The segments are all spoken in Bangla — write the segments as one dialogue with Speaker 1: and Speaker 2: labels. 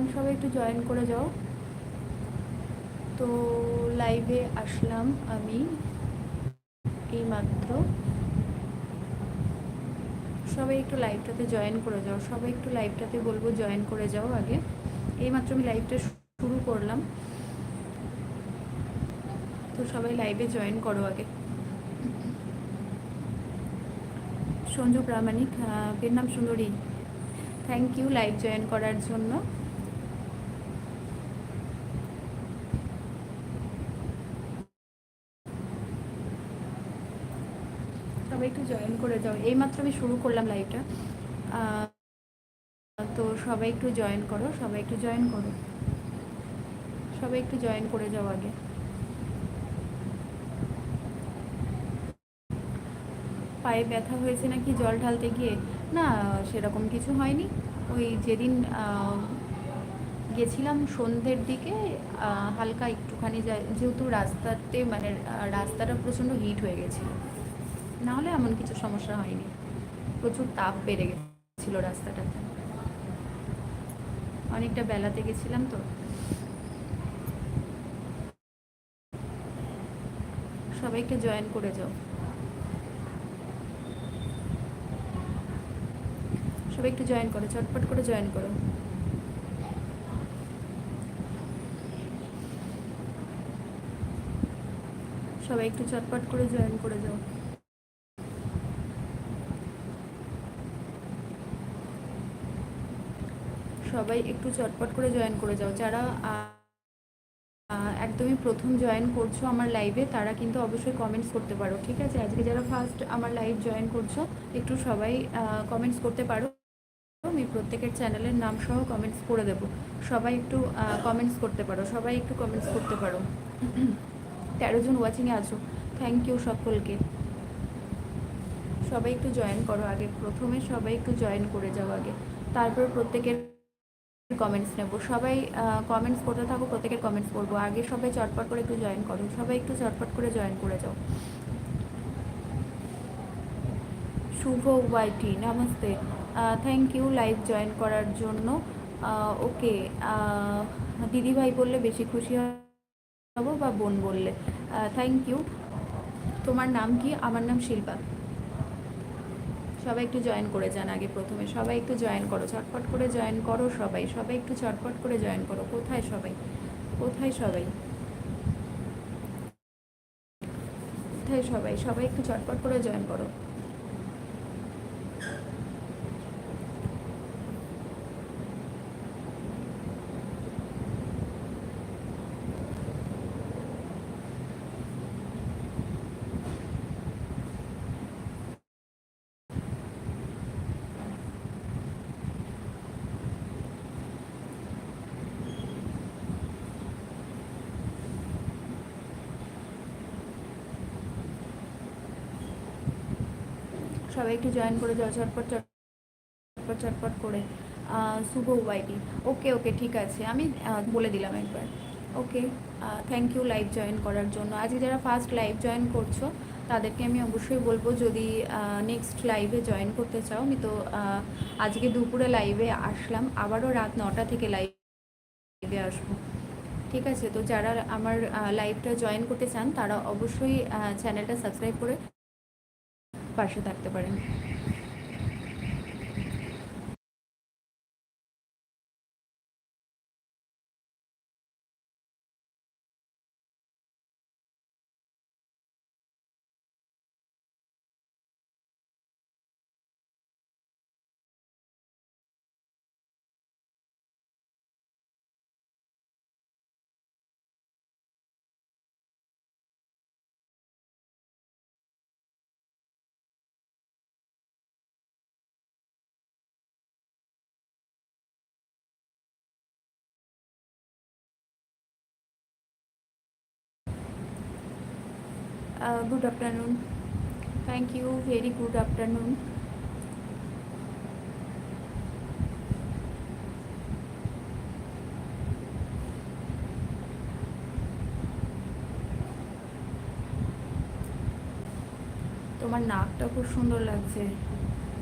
Speaker 1: ওয়ান সবাই একটু জয়েন করে যাও। তো লাইভে আসলাম আমি এই মাত্র সবাই একটু লাইভটাতে জয়েন করে যাও। সবাই একটু লাইভটাতে বলব জয়েন করে যাও আগে। এইমাত্র আমি লাইভটা শুরু করলাম। তো সবাই লাইভে জয়েন করো আগে। সঞ্জু প্রামাণিক এর নাম সুন্দরী। থ্যাংক ইউ লাইভ জয়েন করার জন্য। সবাই একটু জয়েন করে যাও। এইমাত্র আমি শুরু করলাম লাইভটা তো সবাই একটু জয়েন করো, সবাই একটু জয়েন করো। সবাই একটু জয়েন করে যাও আগে। পায়ে ব্যথা হয়েছে নাকি? জল ঢালতে গিয়ে? না, সেরকম কিছু হয়নি। ওই যেদিন গেছিলাম সন্ধ্যের দিকে হালকা একটুখানি যেহেতু রাস্তাতে মানে রাস্তাটা প্রচণ্ড হিট হয়ে গেছিল। নাহলে এমন কিছু সমস্যা হয়নি। প্রচুর তাপ বেড়ে গেছিল রাস্তাটাতে। অনেকটা বেলাতে গেছিলাম তো। সবাইকে জয়েন করে যাও। সবাই একটু জয়েন করো, চটপট করে জয়েন করো। সবাই একটু চটপট করে জয়েন করে যাও। সবাই একটু চটপট করে জয়েন করে যাও। যারা একদমই প্রথম জয়েন করছ আমার লাইভে তারা কিন্তু অবশ্যই কমেন্টস করতে পারো, ঠিক আছে? আজকে যারা ফার্স্ট আমার লাইভ জয়েন করছ, একটু সবাই কমেন্টস করতে পারো। আমি প্রত্যেকের চ্যানেলের নাম সহ কমেন্টস করে দেবো। সবাই একটু কমেন্টস করতে পারো, সবাই একটু কমেন্টস করতে পারো। তেরো জন ওয়াচিংয়ে আছো থ্যাংক ইউ সকলকে। সবাই একটু জয়েন করো আগে, প্রথমে সবাই একটু জয়েন করে যাও আগে। তারপর প্রত্যেকের কমেন্টস নেব। সবাই কমেন্টস করতে থাকো, প্রত্যেকের কমেন্টস করব। আগে সবাই চটপট করে একটু জয়েন করো। সবাই একটু চটপট করে জয়েন করে যাও। শুভ ওয়াইটি নমস্তে। থ্যাংক ইউ লাইভ জয়েন করার জন্য। ওকে দিদি ভাই বললে বেশি খুশি হব বা বোন বললে। থ্যাংক ইউ তোমার নাম কি? আমার নাম শিল্পা। সবাই একটু জয়েন করে যান আগে প্রথমে। সবাই একটু জয়েন করো চটপট করে জয়েন করো সবাই। সবাই একটু চটপট করে জয়েন করো। কোথায় সবাই? কোথায় সবাই? কোথায় সবাই? সবাই একটু চটপট করে জয়েন করো। সবাই একটু জয়েন করে যাও চটপট চটপট চটপট করে। শুভ ওয়াইটি ওকে ওকে, ঠিক আছে। আমি বলে দিলাম একবার। Okay thank you live join করার জন্য। আজকে যারা ফার্স্ট লাইভ জয়েন করছ, তাদেরকে আমি অবশ্যই বলব, যদি নেক্সট লাইভে জয়েন করতে চাও, আমি তো আজকে দুপুরে লাইভে আসলাম। আবারও রাত নটা থেকে লাইভে আসব। ঠিক আছে? তো যারা আমার লাইভটা জয়েন করতে চান, তারা অবশ্যই চ্যানেলটা সাবস্ক্রাইব করে পাশে থাকতে পারেন। Good afternoon thank you very good afternoon তোমার নাকটা খুব সুন্দর লাগছে।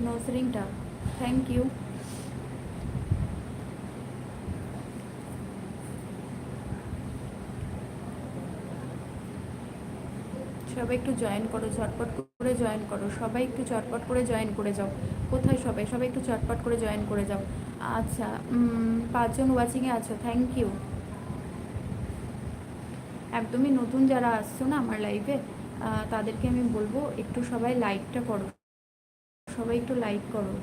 Speaker 1: নোসরিংটা থ্যাংক ইউ সবাই একটু জয়েন করো, ঝটপট করে জয়েন করো। সবাই একটু চটপট করে জয়েন করে যাও। কোথায় সবাই? সবাই একটু চটপট করে জয়েন করে যাও। আচ্ছা পাঁচজন ওয়াচিংয়ে আছো থ্যাংক ইউ একদমই নতুন যারা আসছো না আমার লাইভে তাদেরকে আমি বলব, একটু সবাই লাইকটা করো। সবাই একটু লাইক করো।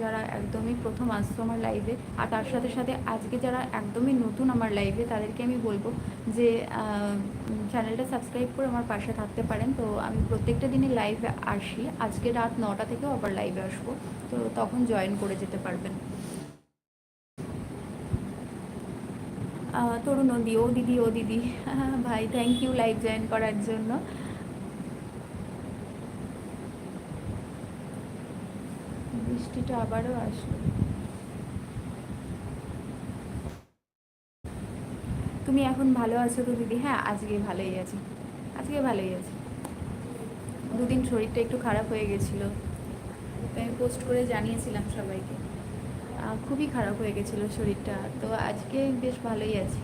Speaker 1: যারা একদমই প্রথম আসছো আমার লাইভে আর তার সাথে সাথে আজকে যারা একদমই নতুন আমার লাইভে তাদেরকে আমি বলব যে চ্যানেলটা সাবস্ক্রাইব করে আমার পাশে থাকতে পারেন। তো আমি প্রত্যেকটা দিনই লাইভে আসি। আজকে রাত নটা থেকেও আবার লাইভে আসব। তো তখন জয়েন করে যেতে পারবেন। তরুণ নদী ও দিদি ও দিদি। ভাই থ্যাংক ইউ লাইভ জয়েন করার জন্য। বৃষ্টিটা আবারও আসলো। তুমি এখন ভালো আছো তো দিদি? হ্যাঁ আজকে ভালোই আছি। আজকে ভালোই আছি। দুদিন শরীরটা একটু খারাপ হয়ে গেছিল। আমি পোস্ট করে জানিয়েছিলাম সবাইকে। খুবই খারাপ হয়ে গেছিল শরীরটা। তো আজকে বেশ ভালোই আছি।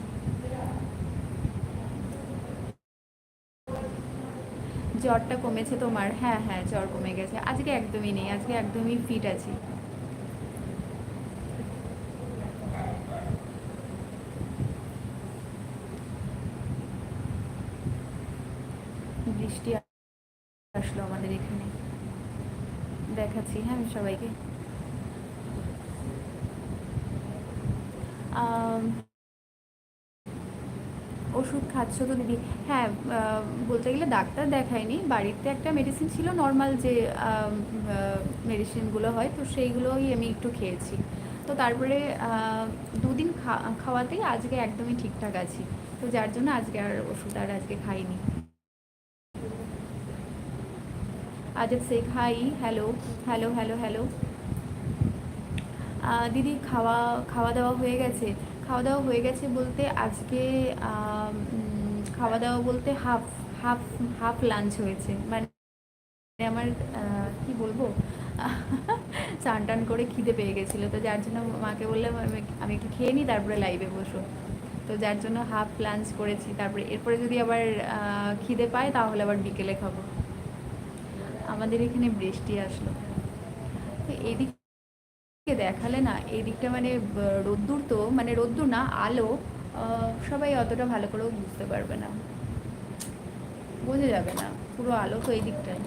Speaker 1: জ্বরটা কমেছে তোমার? হ্যাঁ হ্যাঁ জ্বর কমে গেছে। আজকে একদমই নেই, আজকে একদমই ফিট আছি। বৃষ্টি আসলো আমাদের এখানে। দেখাচ্ছি হ্যাঁ আমি সবাইকে আম, খাচ্ছ দিদি হ্যাঁ বলতে গেলে ডাক্তার দেখায়নি। বাড়িতে একটা মেডিসিন ছিল নর্মাল যে মেডিসিনগুলো হয়, তো সেইগুলোই আমি একটু খেয়েছি। তো তারপরে দুদিন খাওয়াতেই আজকে একদমই ঠিকঠাক আছি। তো যার জন্য আজকে আর ওষুধ আর আজকে খাইনি। Azad Sheikh hi hello hello hello hello দিদি, খাওয়া খাওয়া দাওয়া হয়ে গেছে। খাওয়া দাওয়া হয়ে গেছে বলতে আজকে খাওয়া দাওয়া বলতে হাফ হাফ হাফ লাঞ্চ হয়েছে। মানে আমার কি বলব? চান টান করে খিদে পেয়ে গেছিল। তো যার জন্য মাকে বললাম, আমি একটু খেয়ে নিই, তারপরে লাইভে বসো। তো যার জন্য হাফ লাঞ্চ করেছি। তারপরে, এরপরে যদি আবার খিদে পায়, তাহলে আবার বিকেলে খাব। আমাদের এখানে বৃষ্টি আসলো। তো এদিকে দেখালে না এই দিকটা মানে রোদ্দুর তো মানে রোদ্দুর না, আলো। সবাই অতটা ভালো করেও বুঝতে পারবে না। বোঝা যাবে না, পুরো আলো তো এই দিকটায়।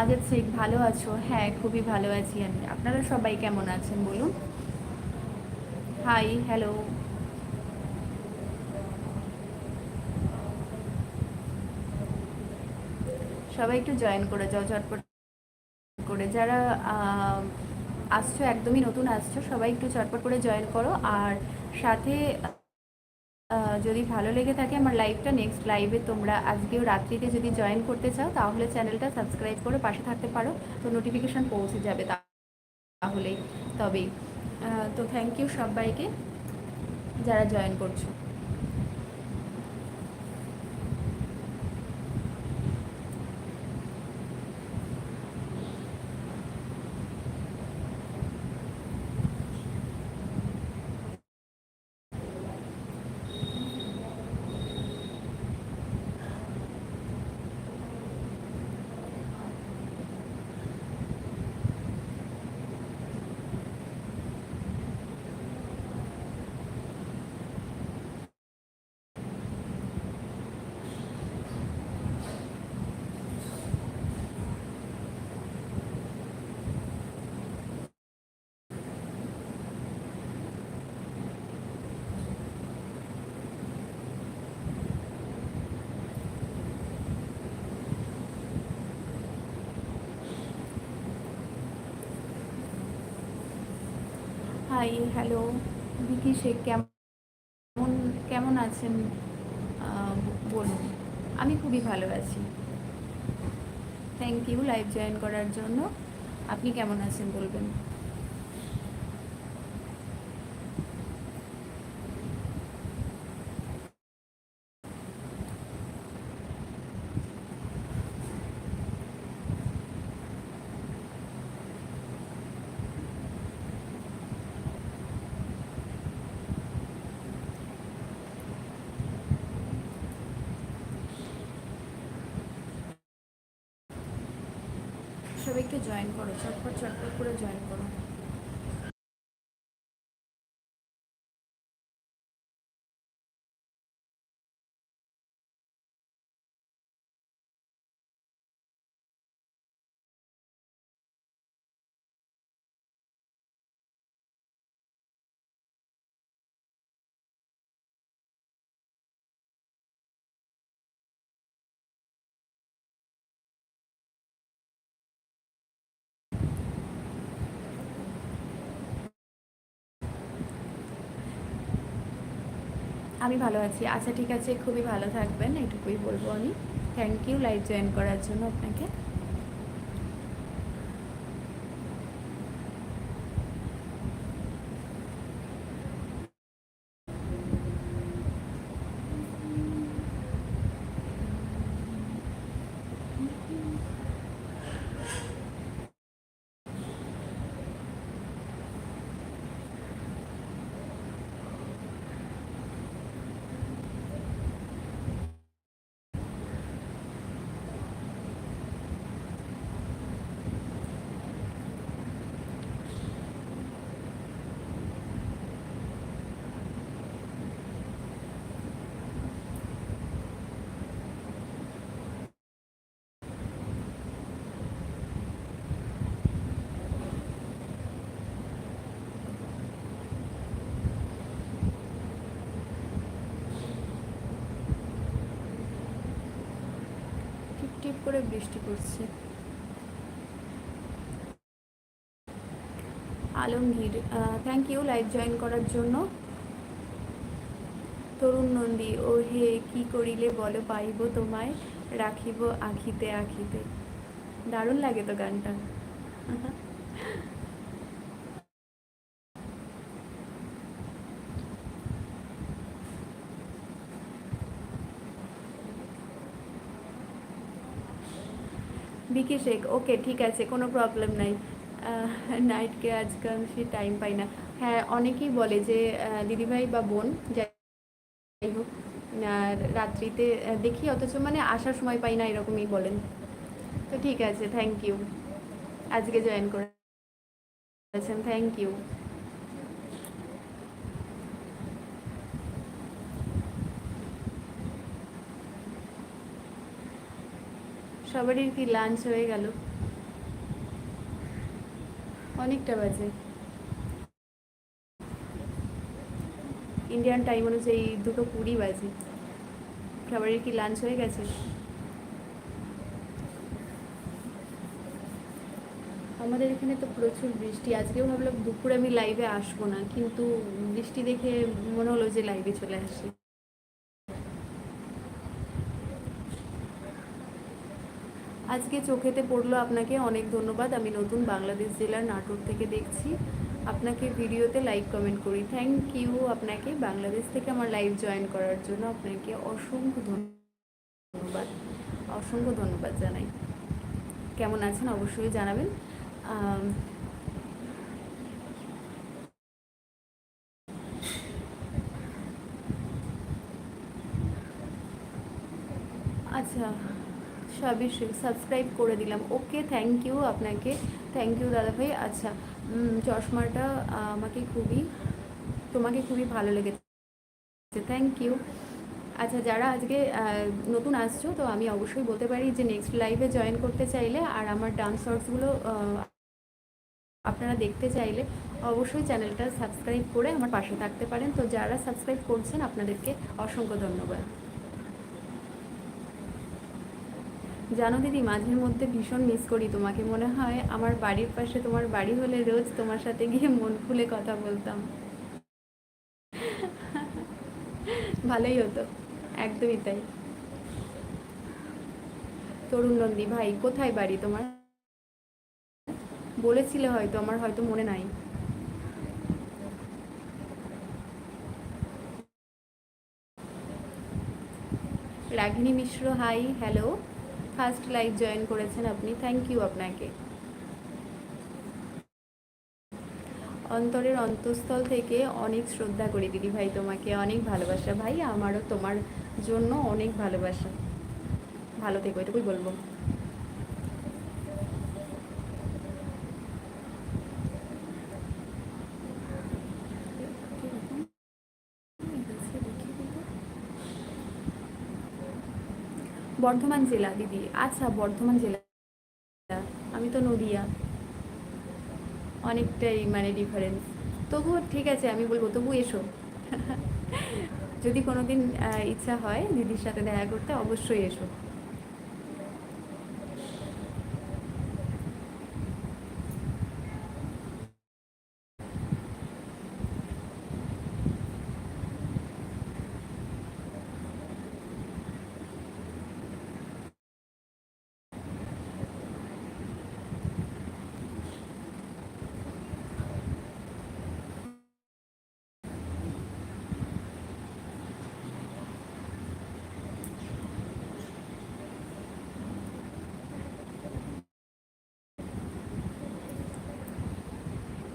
Speaker 1: আজাদ শেখ ভালো আছো? হ্যাঁ খুবই ভালো আছি। আমি আপনারা সবাই কেমন আছেন বলুন? হাই হ্যালো সবাই একটু জয়েন করে যাও, ঝটপট করে। যারা আসছো, একদমই নতুন আসছো, সবাই একটু চটপট করে জয়েন করো। আর সাথে যদি ভালো লেগে থাকে আমার লাইভটা নেক্সট লাইভে তোমরা আজকেও রাত্রিতে যদি জয়েন করতে চাও, তাহলে চ্যানেলটা সাবস্ক্রাইব করে পাশে থাকতে পারো। তো নোটিফিকেশান পৌঁছে যাবে তা- তাহলেই, তবেই। তো থ্যাংক ইউ সবাইকে, যারা জয়েন করছ। হাই হ্যালো বিকি শেখ কেমন কেমন আছেন? বলুন। আমি খুবই ভালো আছি। থ্যাংক ইউ লাইভ জয়েন করার জন্য। আপনি কেমন আছেন বলবেন সবাই একটু জয়েন করো চটপট চটপট করে জয়েন করো আমি ভালো আছি। আচ্ছা ঠিক আছে, খুবই ভালো থাকবেন। এটুকুই বলব আমি। থ্যাংক ইউ লাইভ জয়েন করার জন্য আপনাকে টিপ টিপ করে বৃষ্টি পড়ছে। Alamgir thank you live join করার জন্য। তরুণ নন্দী ও হে কি করিলে বলো, পাইব তোমায়, রাখিব আখিতে আখিতে। দারুণ লাগে তো গানটা। বিকি শেখ, ওকে, ঠিক আছে, কোনো প্রবলেম নাই। নাইটকে আজকাল সে টাইম পাই না। হ্যাঁ অনেকেই বলে যে দিদিভাই বা বোন, যাই হোক রাত্রিতে দেখি, অথচ মানে আসার সময় পাই না, এরকমই বলেন। তো ঠিক আছে থ্যাংক ইউ আজকে জয়েন করেছেন থ্যাংক ইউ সবারই কি লাঞ্চ হয়ে গেল? অনেকটা বাজে। ইন্ডিয়ান টাইম অনুযায়ী দুটো কুড়ি বাজে। সবারই কি লাঞ্চ হয়ে গেছে? আমাদের এখানে তো প্রচুর বৃষ্টি। আজকেও ভাবলাম দুপুরে আমি লাইভে আসব না, কিন্তু বৃষ্টি দেখে মনে হলো যে লাইভে চলে আসি। আজকে চোখেতে পড়ল আপনাকে অনেক ধন্যবাদ। আমি নতুন বাংলাদেশ জেলার নাটোর থেকে দেখছি। আপনাকে ভিডিওতে লাইক, কমেন্ট করি। থ্যাংক ইউ আপনাকে বাংলাদেশ থেকে আমার লাইভ জয়েন করার জন্য। আপনাকে অসংখ্য ধন্যবাদ। অসংখ্য ধন্যবাদ জানাই। কেমন আছেন অবশ্যই জানাবেন আম, আচ্ছা সবই সাবস্ক্রাইব করে দিলাম। ওকে থ্যাংক ইউ আপনাকে। থ্যাংক ইউ দাদাভাই আচ্ছা চশমাটা আমাকে খুবই, তোমাকে খুবই ভালো লেগেছে। থ্যাংক ইউ আচ্ছা যারা আজকে নতুন আসছো, তো আমি অবশ্যই বলতে পারি যে নেক্সট লাইভে জয়েন করতে চাইলে আর আমার ডান্স শর্টসগুলো আপনারা দেখতে চাইলে অবশ্যই চ্যানেলটা সাবস্ক্রাইব করে আমার পাশে থাকতে পারেন। তো যারা সাবস্ক্রাইব করছেন, আপনাদেরকে অসংখ্য ধন্যবাদ। জানো দিদি মাঝের মধ্যে ভীষণ মিস করি তোমাকে। মনে হয় আমার বাড়ির পাশে তোমার বাড়ি হলে রোজ তোমার সাথে গিয়ে মন খুলে কথা বলতাম। ভালোই হতো, একদমই তাই। তরুণ নন্দী, ভাই, কোথায় বাড়ি তোমার? বলেছিলে হয়তো, আমার হয়তো মনে নাই। Ragini Mishra hi hello first live join করেছেন আপনি থ্যাংক ইউ আপনাকে। অন্তরের অন্তঃস্থল থেকে অনেক শ্রদ্ধা করি দিদি ভাই তোমাকে, অনেক ভালোবাসা। ভাই, আমারও তোমার জন্য অনেক ভালোবাসা। ভালো থেকো, এটুকুই বলব। বর্ধমান জেলা, দিদি। আচ্ছা বর্ধমান জেলা। আমি তো নদিয়া। অনেকটাই মানে ডিফারেন্স তবুও ঠিক আছে, আমি বলব তবু এসো। যদি কোনোদিন দিন ইচ্ছা হয় দিদির সাথে দেখা করতে, অবশ্যই এসো।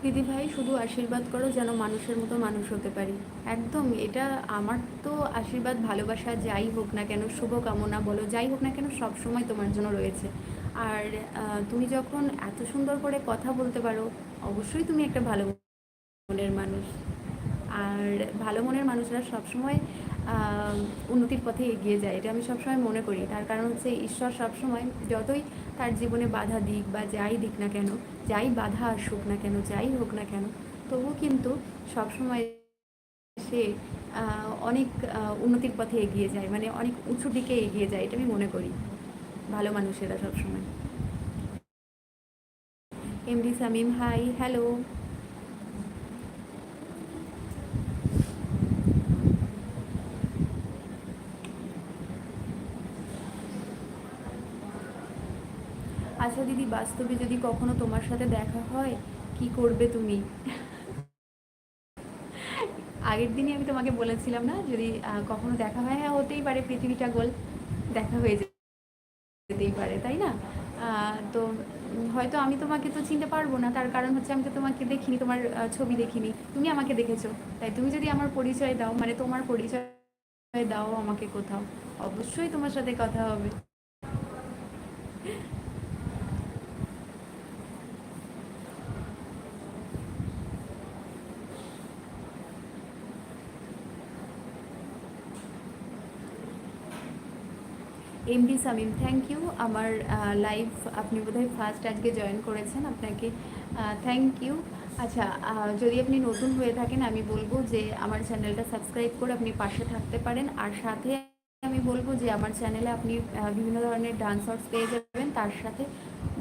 Speaker 1: দিদি ভাই শুধু আশীর্বাদ করো যেন মানুষের মতো মানুষ হতে পারি। একদম, এটা আমার তো আশীর্বাদ, ভালোবাসা, যাই হোক না কেন, শুভকামনা বলো, যাই হোক না কেন, সব সময় তোমার জন্য রয়েছে। আর তুমি যখন এত সুন্দর করে কথা বলতে পারো, অবশ্যই তুমি একটা ভালো মনের মানুষ। আর ভালো মনের মানুষরা সবসময় উন্নতির পথে এগিয়ে যায়, এটা আমি সবসময় মনে করি। তার কারণ হচ্ছে ঈশ্বর সবসময় যতই তার জীবনে বাধা দিক বা যাই দিক না কেন, যাই বাধা আসুক না কেন, যাই হোক না কেন, তবু কিন্তু সবসময় সে অনেক উন্নতির পথে এগিয়ে যায় মানে অনেক উঁচু দিকে এগিয়ে যায়, এটা আমি মনে করি। ভালো মানুষেরা সবসময়। MD Samim, hi, hello. আচ্ছা দিদি, বাস্তবে যদি কখনো তোমার সাথে দেখা হয়, কি করবে তুমি? আগের দিনই আমি তোমাকে বলেছিলাম না, যদি কখনো দেখা হয় হ্যাঁ হতেই পারে, পৃথিবীটা গোল, দেখা হয়ে যেতেই পারে, তাই না? তো হয়তো আমি তোমাকে তো চিনতে পারব না, তার কারণ হচ্ছে আমি তো তোমাকে দেখিনি, তোমার ছবি দেখিনি, তুমি আমাকে দেখেছ, তাই তুমি যদি আমার পরিচয় দাও মানে তোমার পরিচয় দাও আমাকে কোথাও, অবশ্যই তোমার সাথে কথা হবে। এমডি সামিম থ্যাংক ইউ আমার লাইভ আপনি বোধহয় ফার্স্ট আজকে জয়েন করেছেন, আপনাকে থ্যাংক ইউ আচ্ছা যদি আপনি নতুন হয়ে থাকেন, আমি বলব যে আমার চ্যানেলটা সাবস্ক্রাইব করে আপনি পাশে থাকতে পারেন। আর সাথে আমি বলব যে আমার চ্যানেলে আপনি বিভিন্ন ধরনের ডান্স শর্টস পেয়ে যাবেন। তার সাথে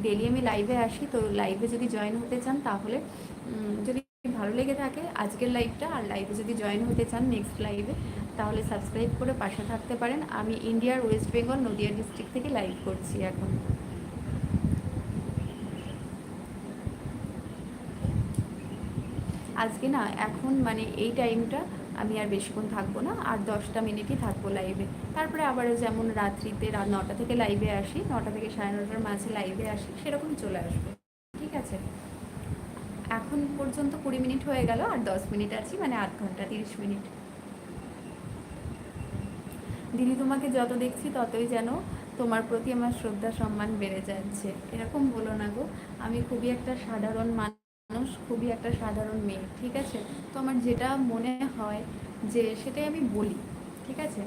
Speaker 1: ডেলি আমি লাইভে আসি। তো লাইভে যদি জয়েন হতে চান, তাহলে যদি ভালো লেগে থাকে, আজকের লাইভটা আর লাইভে যদি জয়েন হতে চান নেক্সট লাইভে তাহলে সাবস্ক্রাইব করে পাশে থাকতে পারেন। আমি ইন্ডিয়ার ওয়েস্ট বেঙ্গল নদিয়া ডিস্ট্রিক্ট থেকে লাইভ করছি এখন। আজকে না, এখন মানে এই টাইমটা আমি আর বেশিক্ষণ থাকব না, আর দশটা মিনিটই থাকব লাইভে তারপরে আবার যেমন রাত্রিতে রাত নটা থেকে লাইভে আসি, নটা থেকে সাড়ে নটার মাঝে লাইভে আসি সেরকম চলে আসব। ঠিক আছে? এখন পর্যন্ত কুড়ি মিনিট হয়ে গেল আর দশ মিনিট আছি মানে আধ ঘণ্টা তিরিশ মিনিট। দিদি তোমাকে যত দেখছি ততই যেন তোমার প্রতি আমার শ্রদ্ধা, সম্মান বেড়ে যাচ্ছে। এরকম বলো না গো, আমি খুবই একটা সাধারণ মানুষ, খুবই একটা সাধারণ মেয়ে, ঠিক আছে? তো আমার যেটা মনে হয় যে সেটাই আমি বলি, ঠিক আছে?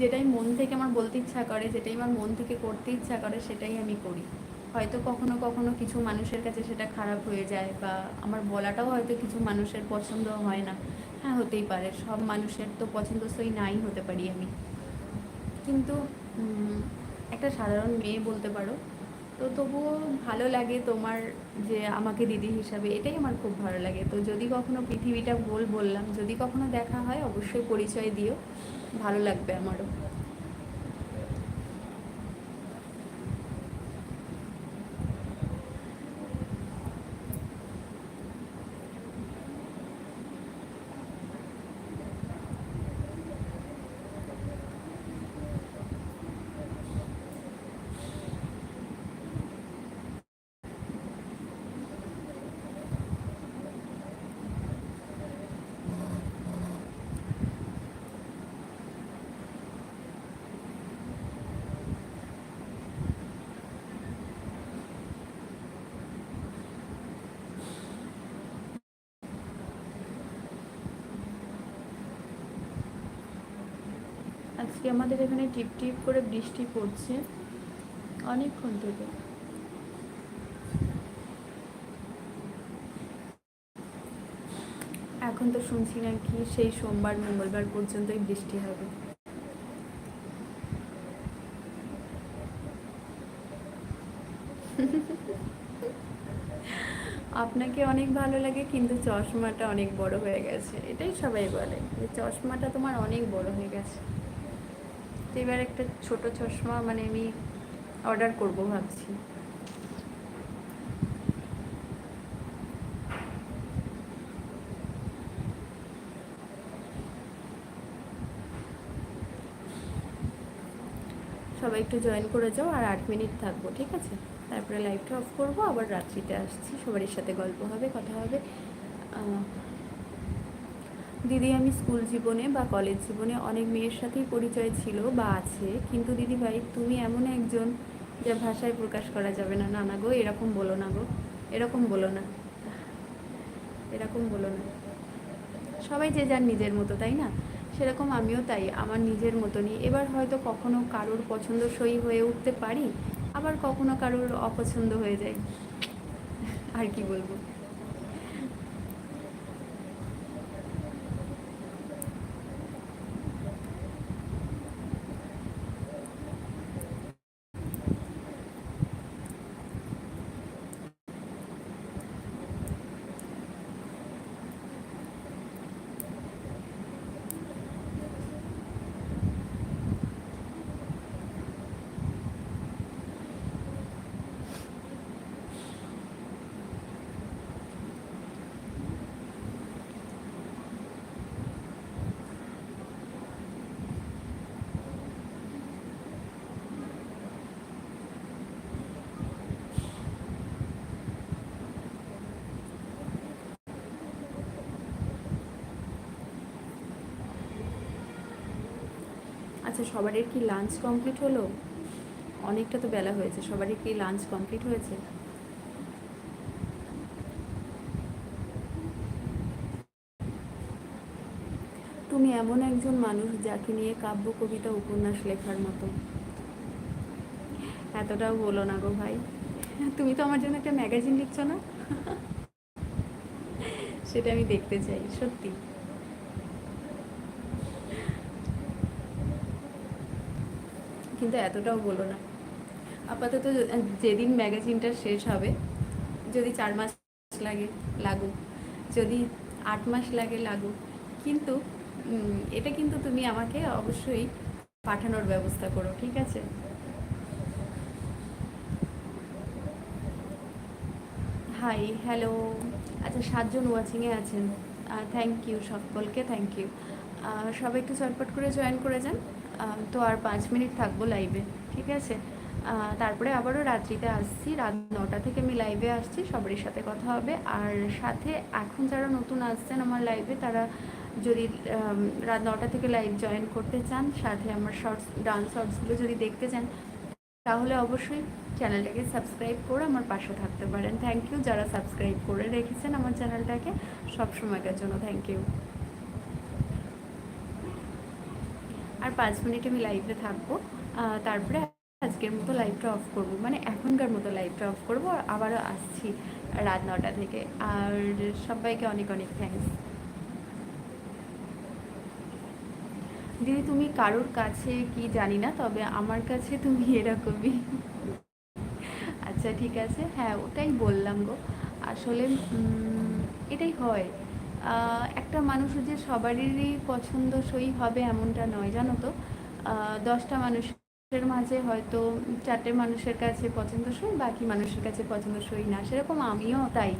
Speaker 1: যেটাই মন থেকে আমার বলতে ইচ্ছা করে, যেটাই আমার মন থেকে করতে ইচ্ছা করে, সেটাই আমি করি। হয়তো কখনো কখনো কিছু মানুষের কাছে সেটা খারাপ হয়ে যায় বা আমার বলাটাও হয়তো কিছু মানুষের পছন্দ হয় না। হ্যাঁ হতেই পারে। সব মানুষের তো পছন্দসই নাই হতে পারি আমি। কিন্তু একটা সাধারণ মেয়ে বলতে পারো, তো তবুও ভালো লাগে তোমার যে আমাকে দিদি হিসাবে। এটাই আমার খুব ভালো লাগে। তো যদি কখনো পৃথিবীটা গোল বললাম, যদি কখনো দেখা হয়, অবশ্যই পরিচয় দিও। ভালো লাগবে আমারও। আমাদের এখানে টিপ টিপ করে বৃষ্টি পড়ছে অনেকক্ষণ থেকে। এখন তো শুনছি নাকি সেই সোমবার, মঙ্গলবার পর্যন্তই বৃষ্টি হবে। আপনাকে অনেক ভালো লাগে, কিন্তু চশমাটা অনেক বড় হয়ে গেছে। এটাই সবাই বলে চশমাটা তোমার অনেক বড় হয়ে গেছে। তো এবার একটা ছোট চশমা মানে আমি অর্ডার করব ভাবছি। সবাই একটু জয়েন করে যাও আর আট মিনিট থাকব, ঠিক আছে? তারপরে লাইভটা অফ করব, আবার রাত্রিতে আসছি, সবারই সাথে গল্প হবে, কথা হবে। দিদি আমি স্কুল জীবনে বা কলেজ জীবনে অনেক মেয়ের সাথেই পরিচয় ছিল বা আছে। কিন্তু দিদি ভাই তুমি এমন একজন যা ভাষায় প্রকাশ করা যাবে না। না গো, এরকম বলো না গো। এরকম বলো না। এরকম বলো না। সবাই যে যার নিজের মতো, তাই না? সেরকম আমিও তাই। আমার নিজের মতনই। এবার হয়তো কখনো কারোর পছন্দসই হয়ে উঠতে পারি, আবার কখনো কারোর অপছন্দ হয়ে যায়। আর কি বলব? আচ্ছা সবারই কি লাঞ্চ কমপ্লিট হলো? অনেকটা তো বেলা হয়েছে সবারই কি লাঞ্চ কমপ্লিট হয়েছে? তুমি এমন একজন মানুষ যাকে নিয়ে কাব্য, কবিতা, উপন্যাস লেখার মতো। এতটাও বলো না গো ভাই। তুমি তো আমার জন্য একটা ম্যাগাজিন লিখছো না? সেটা আমি দেখতে চাই, সত্যি। কিন্তু এতটাও বলো না। আপাতত যেদিন ম্যাগাজিনটা শেষ হবে, যদি চার মাস লাগে, লাগুক। যদি আট মাস লাগে, লাগুক। কিন্তু এটা কিন্তু তুমি আমাকে অবশ্যই পাঠানোর ব্যবস্থা করো, ঠিক আছে? Hi, hello. আচ্ছা সাতজন ওয়াচিংয়ে আছেন। থ্যাংক ইউ সকলকে থ্যাংক ইউ সবাই একটু চটপট করে জয়েন করে যান। তো আর পাঁচ মিনিট থাকব লাইভে ঠিক আছে? তারপরে আবারও রাত্রিতে আসছি, রাত নটা থেকে আমি লাইভে আসছি, সবারই সাথে কথা হবে। আর সাথে এখন যারা নতুন আসছেন আমার লাইভে তারা যদি রাত নটা থেকে লাইভ জয়েন করতে চান, সাথে আমার শর্টস ডান্স শর্টসগুলো যদি দেখতে চান, তাহলে অবশ্যই চ্যানেলটাকে সাবস্ক্রাইব করে আমার পাশে থাকতে পারেন। থ্যাংক ইউ যারা সাবস্ক্রাইব করে রেখেছেন আমার চ্যানেলটাকে সব সময়কার জন্য থ্যাংক ইউ আর পাঁচ মিনিট আমি লাইভে থাকব। তারপরে আজকের মতো লাইভটা অফ করব। মানে এখনকার মতো লাইভটা অফ করব, আর আবারও আসছি রাত নটা থেকে আর সবাইকে অনেক অনেক থ্যাঙ্কস দিদি, তুমি কারোর কাছে কি জানি না, তবে আমার কাছে তুমি এরকমই। আচ্ছা ঠিক আছে। হ্যাঁ ওটাই বললাম গো। আসলে এটাই হয়। একটা মানুষ যে সবারই পছন্দসই হবে এমনটা নয়, জানো তো? দশটা মানুষের মাঝে হয়তো চারটে মানুষের কাছে পছন্দসই বাকি মানুষের কাছে পছন্দসই না। সেরকম আমিও তাই।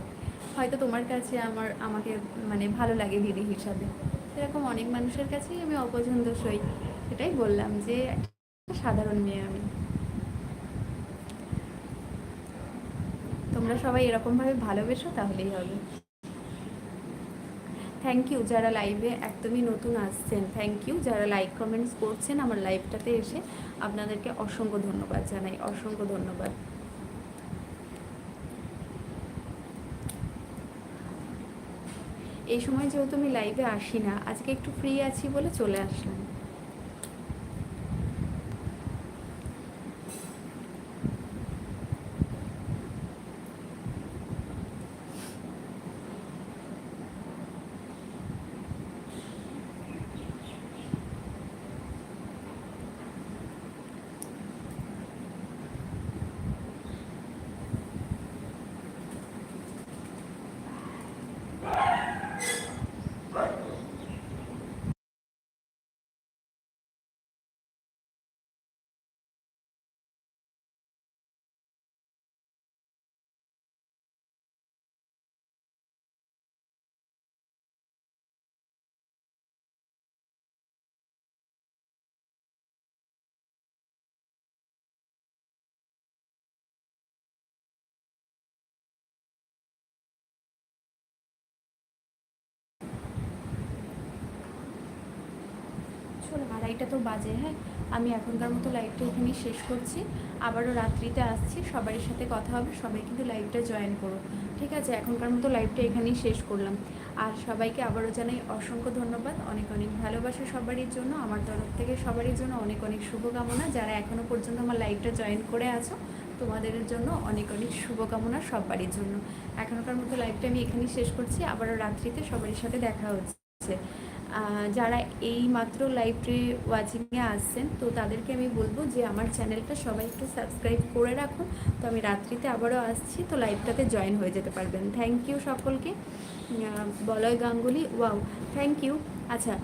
Speaker 1: হয়তো তোমার কাছে আমার, আমাকে মানে ভালো লাগে দিদি হিসাবে। সেরকম অনেক মানুষের কাছেই আমি অপছন্দসই সেটাই বললাম যে সাধারণ মেয়ে আমি। তোমরা সবাই এরকমভাবে ভালোবেসো, তাহলেই হবে। থ্যাংক ইউ যারা লাইভে একদমই নতুন আসছেন। থ্যাংক ইউ যারা লাইক কমেন্টস করছেন আমার লাইভটাতে এসে আপনাদেরকে অসংখ্য ধন্যবাদ জানাই, অসংখ্য ধন্যবাদ। এই সময় যেহেতু আমি লাইভে আসি না আজকে একটু ফ্রি আছি বলে চলে আসলাম চলো আড়াইটা তো বাজে হ্যাঁ? আমি এখনকার মতো লাইভটা এখানেই শেষ করছি। আবারও রাত্রিতে আসছি, সবারই সাথে কথা হবে, সবাই কিন্তু লাইভটা জয়েন করো ঠিক আছে? এখনকার মতো লাইভটা এখানেই শেষ করলাম। আর সবাইকে আবারও জানাই অসংখ্য ধন্যবাদ। অনেক অনেক ভালোবাসা সবারই জন্য। আমার তরফ থেকে সবারই জন্য অনেক অনেক শুভকামনা। যারা এখনও পর্যন্ত আমার লাইভটা জয়েন করে আছো, তোমাদের জন্য অনেক অনেক শুভকামনা সবারই জন্য। এখনকার মতো লাইভটা আমি এখানেই শেষ করছি। আবারও রাত্রিতে সবারই সাথে দেখা হচ্ছে। যারা এই মাত্র লাইভটি ওয়াচিংয়ে আসছেন, তো তাদেরকে আমি বলব যে আমার চ্যানেলটা সবাই একটু সাবস্ক্রাইব করে রাখুন। তো আমি রাত্রিতে আবারও আসছি, তো লাইভটাতে জয়েন হয়ে যেতে পারবেন। থ্যাংক ইউ সকলকে। বলয় গাঙ্গুলি ওয়াও থ্যাংক ইউ আচ্ছা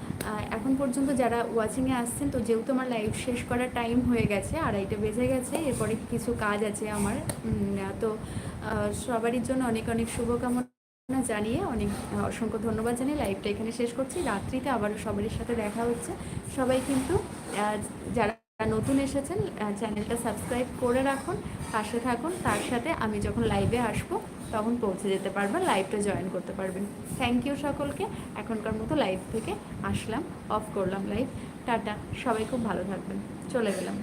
Speaker 1: এখন পর্যন্ত যারা ওয়াচিংয়ে আসছেন, তো যেহেতু আমার লাইভ শেষ করার টাইম হয়ে গেছে, আড়াইটে বেজে গেছে, এরপরে কিছু কাজ আছে আমার। তো সবারই জন্য অনেক অনেক শুভকামনা। জানিয়ে অনেক অসংখ্য ধন্যবাদ জানিয়ে লাইভটা এখানে শেষ করছি। রাত্রিতে আবারও সবারই সাথে দেখা হচ্ছে। সবাই কিন্তু যারা নতুন এসেছেন চ্যানেলটা সাবস্ক্রাইব করে রাখুন, পাশে থাকুন। তার সাথে আমি যখন লাইভে আসব, তখন পৌঁছে যেতে পারবেন লাইভটা জয়েন করতে পারবেন। থ্যাংক ইউ সকলকে। এখনকার মতো লাইভ থেকে আসলাম অফ করলাম লাইভ টাটা, সবাই খুব ভালো থাকবেন। চলে গেলাম।